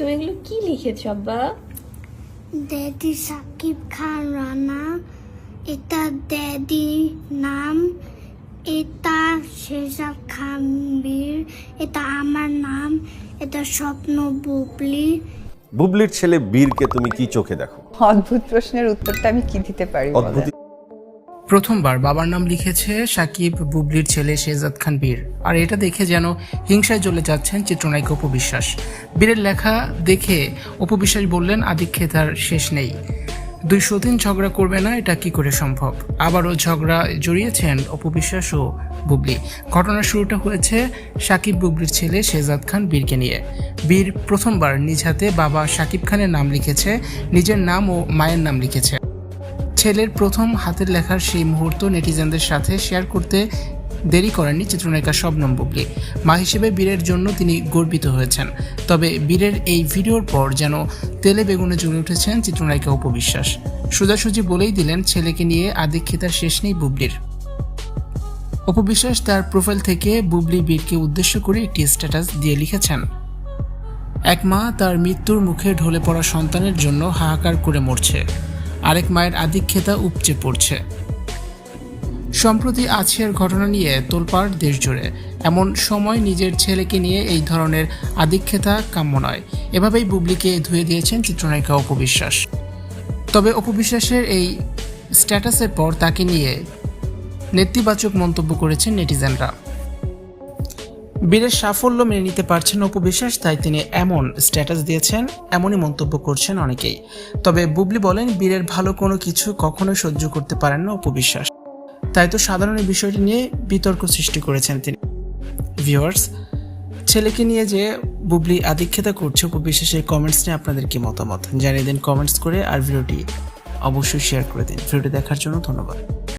তুমি এগুলো কি লিখেছ আব্বা? ড্যাডি সাকিব খান রানা এটা ড্যাডি নাম এটা শেজাব খান বীর এটা আমার নাম এটা স্বপ্ন বুবলি। বুবলির ছেলে বীরকে তুমি কি চোখে দেখো? অদ্ভুত প্রশ্নের উত্তরটা আমি কি দিতে পারি অদ্ভুত প্রথমবার বাবার নাম লিখেছে সাকিব বুবলির ছেলে শেজাদ খান বীর। আর এটা দেখে যেন হিংসায় জ্বলে যাচ্ছেন চিত্রনায়িকা উপবিশ্বাস বীরের লেখা দেখে উপবিশ্বাস বললেন আদিক্ষে তার শেষ নেই। দুই দিন ঝগড়া করবে না, এটা কি করে সম্ভব? আবারও ঝগড়া জড়িয়েছেন অপবিশ্বাস ও বুবলি। ঘটনার শুরুটা হয়েছে সাকিব বুবলির ছেলে শেজাদ খান বীরকে নিয়ে। বীর প্রথমবার নিজ হাতে বাবা সাকিব খানের নাম লিখেছে, নিজের নাম ও মায়ের নাম লিখেছে। ছেলের প্রথম হাতের লেখার সেই মুহূর্ত নেটিজেনদের সাথে শেয়ার করতে দেরি করেননি চিত্রনায়িকা শবনম বুবলি। মা হিসেবে বীরের জন্য তিনি গর্বিত হয়েছেন। তবে বীরের এই ভিডিওর পর যেন তেলে বেগুনে জ্বলে উঠেছেন চিত্রনায়িকা উপবিশ্বাস সোজাসুজি বলেই দিলেন, ছেলেকে নিয়ে আদিক্ষিতার শেষ নেই বুবলির। উপবিশ্বাস তার প্রোফাইল থেকে বুবলি বীরকে উদ্দেশ্য করে একটি স্ট্যাটাস দিয়ে লিখেছেন, এক মা তার মৃত্যুর মুখে ঢলে পড়া সন্তানের জন্য হাহাকার করে মরছে। আরেক মায়ের আধিক্ষেতা উপচে পড়ছে। সম্প্রতি আছিয়ার ঘটনা নিয়ে তোলপাড় দেশ জুড়ে, এমন সময় নিজের ছেলেকে নিয়ে এই ধরনের আধিক্ষেতা কাম্য নয়। এভাবেই বুবলিকে ধুয়ে দিয়েছেন চিত্রনায়িকা অপবিশ্বাস তবে অপবিশ্বাসের এই স্ট্যাটাসের পর তাকে নিয়ে নেতিবাচক মন্তব্য করেছেন নেটিজেনরা। বীরের সাফল্য মেনে নিতে পারছেন অপু বিশ্বাস, তাই তিনি এমন স্ট্যাটাস দিয়েছেন, এমনই মন্তব্য করছেন অনেকেই। তবে বুবলি বলেন বীরের ভালো কোনো কিছু কখনোই সহ্য করতে পারেন না অপু বিশ্বাস। তাই তো সাধারণ বিষয়টি নিয়ে বিতর্ক সৃষ্টি করেছেন তিনি। ভিউয়ার্স, ছেলেকে নিয়ে যে বুবলি আদিক্ষেতা করছে, অপু বিশ্বাসের কমেন্টস নিয়ে আপনাদের কি মতামত? জানিয়ে দিন কমেন্টস করে আর ভিডিওটি অবশ্যই শেয়ার করে দিন। ভিডিওটি দেখার জন্য ধন্যবাদ।